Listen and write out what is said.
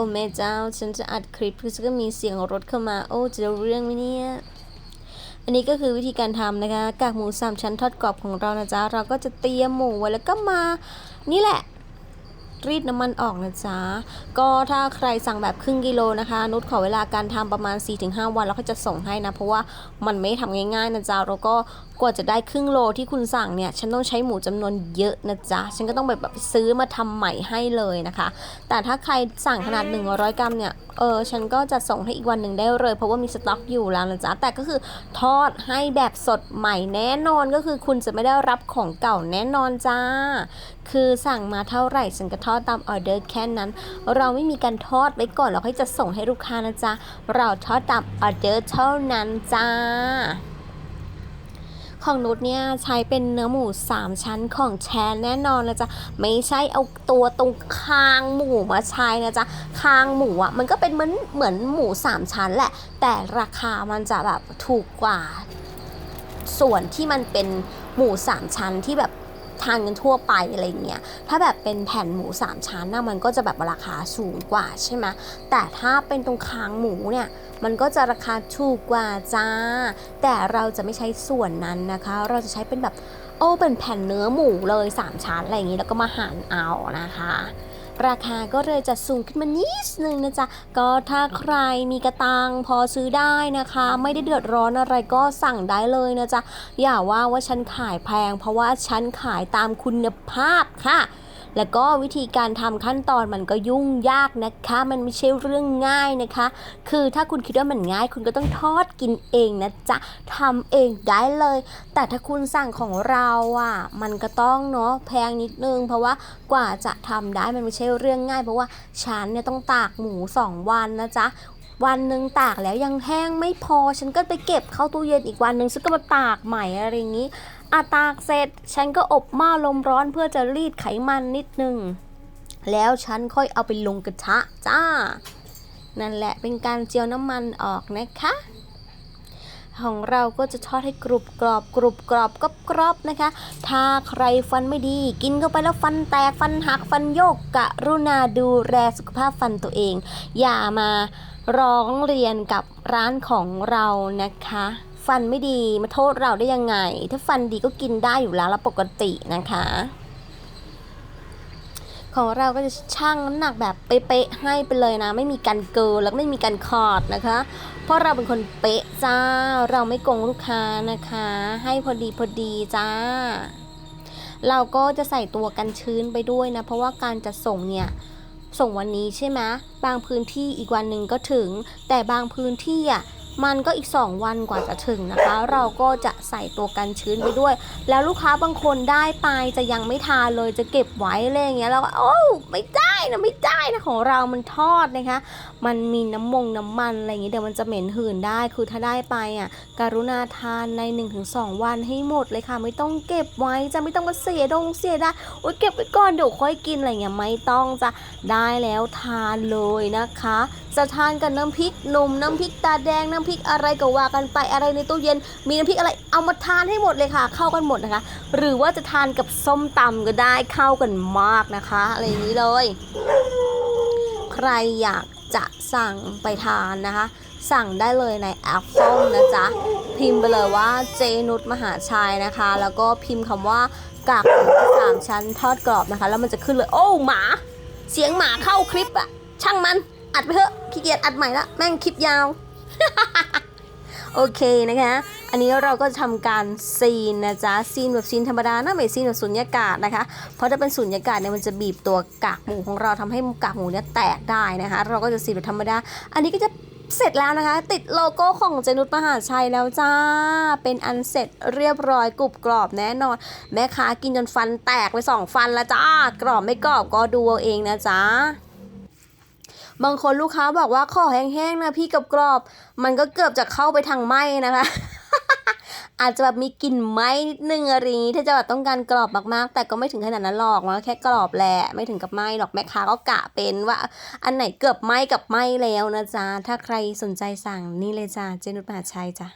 อ้แม่เจ้า ฉันจะอัดคลิปคือก็มีเสียงรถเข้ามา โอ้จะเรื่องไหมเนี่ย อันนี้ก็คือวิธีการทำนะคะ กากหมูสามชั้นทอดกรอบของเรานะจ๊ะ เราก็จะเตรียมหมูไว้แล้วก็มา นี่แหละ รีดน้ำมันออกนะจ๊ะ ก็ถ้าใครสั่งแบบครึ่งกิโลนะคะ นุชขอเวลาการทำประมาณ 4-5 วันแล้วก็จะส่งให้นะ เพราะว่ามันไม่ทำง่ายๆนะจ๊ะแล้วก็กว่าจะได้ครึ่งโลที่คุณสั่งเนี่ย ฉันต้องใช้หมูจำนวนเยอะนะจ๊ะ ฉันก็ต้องแบบแบบซื้อมาทำใหม่ให้เลยนะคะ แต่ถ้าใครสั่งขนาด 100 กรัมเนี่ย เออ ฉันก็จะส่งให้อีกวันหนึ่งได้เลย เพราะว่ามีสต็อกอยู่แล้วนะจ๊ะ แต่ก็คือทอดให้แบบสดใหม่แน่นอนก็คือคุณจะไม่ได้รับของเก่าแน่นอนจ้า คือสั่งมาเท่าไหร่ฉันก็ทอดตามออเดอร์แค่นั้น เราไม่มีการทอดไว้ก่อนแล้วค่อยจะส่งให้ลูกค้านะจ๊ะ เราทอดตามออเดอร์เท่านั้นจ้าของนุชเนี่ยใช้เป็นเนื้อหมู 3 ชั้นของแชนแน่นอนนะจ๊ะไม่ใช่เอาตัวตรงคางหมูมาใช้นะจ๊ะคางหมูอะมันก็เป็นเหมือนเหมือนหมู 3 ชั้นแหละ แต่ราคามันจะแบบถูกกว่า ส่วนที่มันเป็นหมู 3 ชั้นที่แบบ ทานกันทั่วไปอะไรเงี้ย ถ้าแบบเป็นแผ่นหมู 3 ชั้นนะมันก็จะแบบราคาสูงกว่าใช่ไหมแต่ถ้าเป็นตรงคางหมูเนี่ยมันก็จะราคาถูกกว่าจ้า แต่เราจะไม่ใช้ส่วนนั้นนะคะ เราจะใช้เป็นแบบโอ้เป็นแผ่นเนื้อหมูเลย 3 ชั้นอะไรอย่างนี้แล้วก็มาหั่นเอานะคะ ราคาก็เลยจะสูงขึ้นมานิดนึงนะจ๊ะ ก็ถ้าใครมีกระตังพอซื้อได้นะคะ ไม่ได้เดือดร้อนอะไรก็สั่งได้เลยนะจ๊ะ อย่าว่าว่าฉันขายแพง เพราะว่าฉันขายตามคุณภาพค่ะ แล้วก็วิธีการทำขั้นตอนมันก็ยุ่งยากนะคะ มันไม่ใช่เรื่องง่ายนะคะ คือถ้าคุณคิดว่ามันง่าย คุณก็ต้องทอดกินเองนะจ๊ะทำเองได้เลย แต่ถ้าคุณสั่งของเราอะมันก็ต้องเนาะแพงนิดนึง เพราะว่ากว่าจะทำได้มันไม่ใช่เรื่องง่าย เพราะว่าฉันเนี่ยต้องตากหมู 2 วันนะจ๊ะ วันหนึ่งตากแล้วยังแห้งไม่พอ ฉันก็ไปเก็บเข้าตู้เย็นอีกวันหนึ่งฉันก็มาตากใหม่อะไรอย่างนี้อาตากเสร็จ ฉันก็อบหม้อลมร้อนเพื่อจะรีดไขมันนิดนึง แล้วฉันค่อยเอาไปลงกระทะจ้า นั่นแหละเป็นการเจียวน้ำมันออกนะคะ ของเราก็จะทอดให้กรุบกรอบกรุบกรอบกรอบกรอบนะคะ ถ้าใครฟันไม่ดี กินเข้าไปแล้วฟันแตกฟันหักฟันโยกกะรุณาดูแลสุขภาพฟันตัวเอง อย่ามา ร้องเรียนกับร้านของเรานะคะ ฟันไม่ดีมาโทษเราได้ยังไง ถ้าฟันดีก็กินได้อยู่แล้วละปกตินะคะ ของเราก็จะชั่งน้ำหนักแบบเป๊ะๆให้ไปเลยนะ ไม่มีการเกินแล้วไม่มีการขอดนะคะ เพราะเราเป็นคนเป๊ะจ้า เราไม่โกงลูกค้านะคะ ให้พอดีพอดีจ้าเราก็จะใส่ตัวกันชื้นไปด้วยนะ เพราะว่าการจะส่งเนี่ย ส่งวันนี้ใช่ไหมบางพื้นที่อีกวันหนึ่งก็ถึง แต่บางพื้นที่อะ มันก็อีก 2 วันกว่าจะถึงนะคะ เราก็จะใส่ตัวกันชื้นไปด้วย แล้วลูกค้าบางคนได้ไปจะยังไม่ทานเลยจะเก็บไว้อะไรอย่างเงี้ยเราก็โอ้ไม่ได้นะไม่ได้นะของเรามันทอดนะคะ มันมีน้ำมงน้ำมันอะไรอย่างเงี้ยเดี๋ยวมันจะเหม็นหืนได้คือถ้าได้ไปอะการุณาทานใน 1-2 วันให้หมดเลยค่ะ ไม่ต้องเก็บไว้จะไม่ต้องมาเสียดงเสียได้โอ๊ยเก็บไว้ก่อนเดี๋ยวค่อยกินอะไรเงี้ยไม่ต้องจะได้แล้วทานเลยนะคะจะทานกับน้ำพริกหนุ่มน้ำพริกตาแดงน้ำพริกอะไรก็ว่ากันไปอะไรในตู้เย็น มีน้ำพริกอะไรเอามาทานให้หมดเลยค่ะ เข้ากันหมดนะคะ หรือว่าจะทานกับส้มตำก็ได้เข้ากันมากนะคะ อะไรอย่างนี้เลย ใครอยากจะสั่งไปทานนะคะ สั่งได้เลยในแอปส้มนะจ๊ะพิมพ์ไปเลยว่าเจนุชมหาชัยนะคะ แล้วก็พิมพ์คำว่ากากหมูสามชั้นทอดกรอบนะคะ แล้วมันจะขึ้นเลย โอ้หมา เสียงหมาเข้าคลิปอะช่างมัน อัดไปเถอะขี้เกียจอัดใหม่ละแม่งคลิปยาว โอเคนะคะ อันนี้เราก็จะทำการซีนนะจ๊ะซีนแบบซีนธรรมดานะไม่ซีนแบบสุญญากาศนะคะ เพราะถ้าเป็นสุญญากาศเนี่ยมันจะบีบตัวกากหมูของเราทำให้กากหมูเนี่ยแตกได้นะคะ เราก็จะซีนแบบธรรมดา อันนี้ก็จะเสร็จแล้วนะคะ ติดโลโก้ของเจนุสมหาชัยแล้วจ้า เป็นอันเสร็จเรียบร้อยกรุบกรอบแน่นอน แม่ค้ากินจนฟันแตกไปสองฟันแล้วจ้ากรอบไม่กรอบก็ดูเอาเองนะจ๊ะ บางคนลูกค้าบอกว่าขอแห้งๆนะพี่กับกรอบ มันก็เกือบจะเข้าไปทางไหม้นะคะ อาจจะแบบมีกลิ่นไหม้นิดนึงอะไรนี้ถ้าจะแบบต้องการกรอบมากๆ แต่ก็ไม่ถึงขนาดนั้นหรอกมันก็แค่กรอบแหละไม่ถึงกับไหมหรอกแม่ค้าก็กะเป็นว่า อันไหนเกือบไหมกับไหมแล้วนะจ๊ะถ้าใครสนใจสั่งนี่เลยจ้าเจนุชมหาชัยจ้ะ